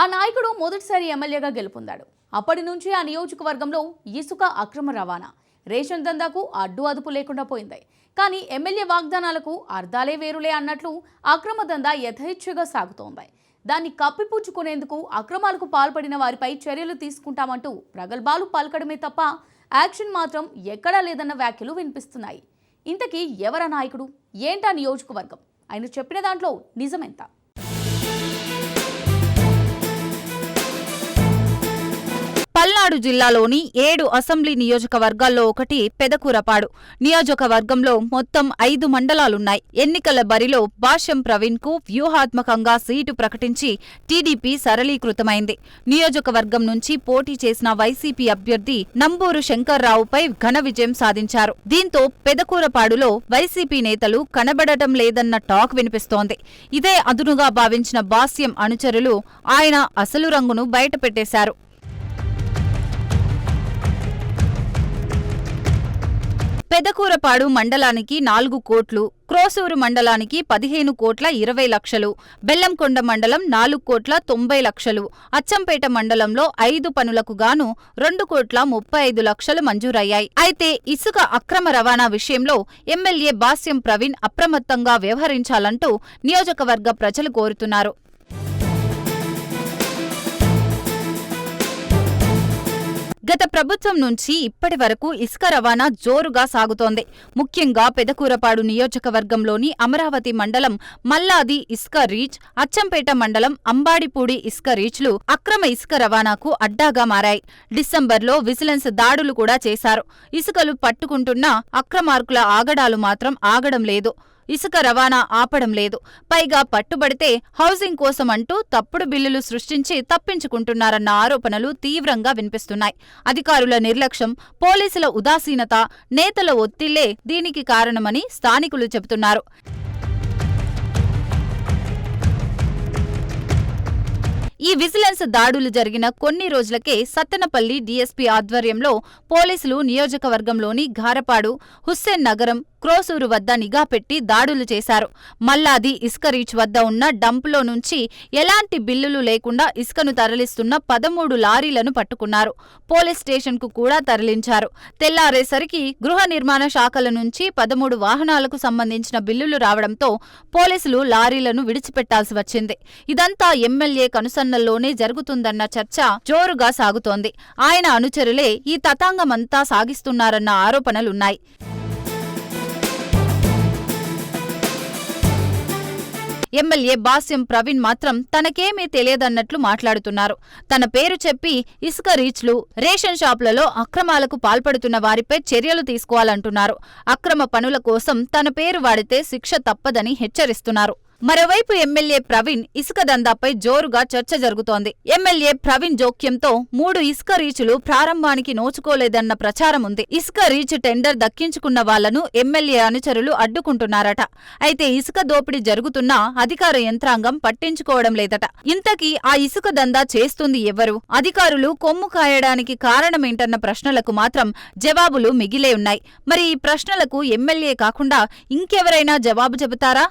ఆ నాయకుడు మొదటిసారి ఎమ్మెల్యేగా గెలుపొందాడు. అప్పటి నుంచి ఆ నియోజకవర్గంలో ఇసుక అక్రమ రవాణా రేషన్ దందాకు అడ్డు అదుపు లేకుండా పోయింది. కానీ ఎమ్మెల్యే వాగ్దానాలకు అర్థాలే వేరులే అన్నట్లు అక్రమ దందా యథేచ్ఛగా సాగుతోంది. దాన్ని కప్పిపుచ్చుకునేందుకు అక్రమాలకు పాల్పడిన వారిపై చర్యలు తీసుకుంటామంటూ ప్రగల్భాలు పలకడమే తప్ప యాక్షన్ మాత్రం ఎక్కడా లేదన్న వ్యాఖ్యలు వినిపిస్తున్నాయి. ఇంతకీ ఎవరా నాయకుడు? ఏంటా నియోజకవర్గం? ఆయన చెప్పిన దాంట్లో నిజమెంత? పల్నాడు జిల్లాలోని ఏడు అసెంబ్లీ నియోజకవర్గాల్లో ఒకటి పెదకూరపాడు. నియోజకవర్గంలో మొత్తం ఐదు మండలాలున్నాయి. ఎన్నికల బరిలో భాష్యం ప్రవీణ్కు వ్యూహాత్మకంగా సీటు ప్రకటించి టీడీపీ సరళీకృతమైంది. నియోజకవర్గం నుంచి పోటీ చేసిన వైసీపీ అభ్యర్థి నంబూరు శంకర్రావుపై ఘన విజయం సాధించారు. దీంతో పెదకూరపాడులో వైసీపీ నేతలు కనబడటం లేదన్న టాక్ వినిపిస్తోంది. ఇదే అదునుగా భావించిన భాష్యం అనుచరులు ఆయన అసలు రంగును బయటపెట్టేశారు. పెదకూరపాడు మండలానికి నాలుగు కోట్లు క్రోసూరు మండలానికి పదిహేను కోట్ల ఇరవై లక్షలు బెల్లంకొండ మండలం నాలుగు కోట్ల తొంభై లక్షలు అచ్చంపేట మండలంలో ఐదు పనులకు గాను రెండు కోట్ల ముప్పై ఐదు లక్షలు మంజూరయ్యాయి. అయితే ఇసుక అక్రమ రవాణా విషయంలో ఎమ్మెల్యే బాస్యం ప్రవీణ్ అప్రమత్తంగా వ్యవహరించాలంటూ నియోజకవర్గ ప్రజలు కోరుతున్నారు. గత ప్రభుత్వం నుంచి ఇప్పటి వరకు ఇసుక రవాణా జోరుగా సాగుతోంది. ముఖ్యంగా పెదకూరపాడు నియోజకవర్గంలోని అమరావతి మండలం మల్లాది ఇసుక రీచ్ అచ్చంపేట మండలం అంబాడిపూడి ఇసుక రీచ్లు అక్రమ ఇసుక రవాణాకు అడ్డాగా మారాయి. డిసెంబర్లో విజిలెన్స్ దాడులు కూడా చేశారు. ఇసుకలు పట్టుకుంటున్నా అక్రమార్కుల ఆగడాలు మాత్రం ఆగడం లేదు. ఇసుక రవాణా ఆపడం లేదు. పైగా పట్టుబడితే హౌసింగ్ కోసం అంటూ తప్పుడు బిల్లులు సృష్టించి తప్పించుకుంటున్నారన్న ఆరోపణలు తీవ్రంగా వినిపిస్తున్నాయి. అధికారుల నిర్లక్ష్యం పోలీసుల ఉదాసీనత నేతల ఒత్తిళ్ళే దీనికి కారణమని స్థానికులు చెబుతున్నారు. ఈ విజిలెన్స్ దాడులు జరిగిన కొన్ని రోజులకే సత్తెనపల్లి డీఎస్పీ ఆధ్వర్యంలో పోలీసులు నియోజకవర్గంలోని ఘారపాడు హుస్సేన్ నగరం క్రోసూరు వద్ద నిఘా పెట్టి దాడులు చేశారు. మల్లాది ఇసుక రీచ్ వద్ద ఉన్న డంపులో నుంచి ఎలాంటి బిల్లులు లేకుండా ఇసుకను తరలిస్తున్న పదమూడు లారీలను పట్టుకున్నారు. పోలీస్ స్టేషన్కు కూడా తరలించారు. తెల్లారేసరికి గృహ నిర్మాణ శాఖల నుంచి పదమూడు వాహనాలకు సంబంధించిన బిల్లులు రావడంతో పోలీసులు లారీలను విడిచిపెట్టాల్సి వచ్చింది. ఇదంతా ఎమ్మెల్యే కనుసన్నల్లోనే జరుగుతుందన్న చర్చ జోరుగా సాగుతోంది. ఆయన అనుచరులే ఈ తతాంగమంతా సాగిస్తున్నారన్న ఆరోపణలున్నాయి. ఎమ్మెల్యే బాస్యం ప్రవీణ్ మాత్రం తనకేమీ తెలియదన్నట్లు మాట్లాడుతున్నారు. తన పేరు చెప్పి ఇసుక రీచ్లు రేషన్ షాపులలో అక్రమాలకు పాల్పడుతున్న వారిపై చర్యలు తీసుకోవాలంటున్నారు. అక్రమ పనుల కోసం తన పేరు వాడితే శిక్ష తప్పదని హెచ్చరిస్తున్నారు. మరోవైపు ఎమ్మెల్యే ప్రవీణ్ ఇసుక దందాపై జోరుగా చర్చ జరుగుతోంది. ఎమ్మెల్యే ప్రవీణ్ జోక్యంతో మూడు ఇసుక రీచులు ప్రారంభానికి నోచుకోలేదన్న ప్రచారం ఉంది. ఇసుక రీచ్ టెండర్ దక్కించుకున్న వాళ్ళను ఎమ్మెల్యే అనుచరులు అడ్డుకుంటున్నారట. అయితే ఇసుక దోపిడీ జరుగుతున్నా అధికార యంత్రాంగం పట్టించుకోవడం లేదట. ఇంతకీ ఆ ఇసుక దందా చేస్తుంది ఎవరు? అధికారులు కొమ్ము కాయడానికి కారణమేంటన్న ప్రశ్నలకు మాత్రం జవాబులు మిగిలే ఉన్నాయి. మరి ఈ ప్రశ్నలకు ఎమ్మెల్యే కాకుండా ఇంకెవరైనా జవాబు చెబుతారా?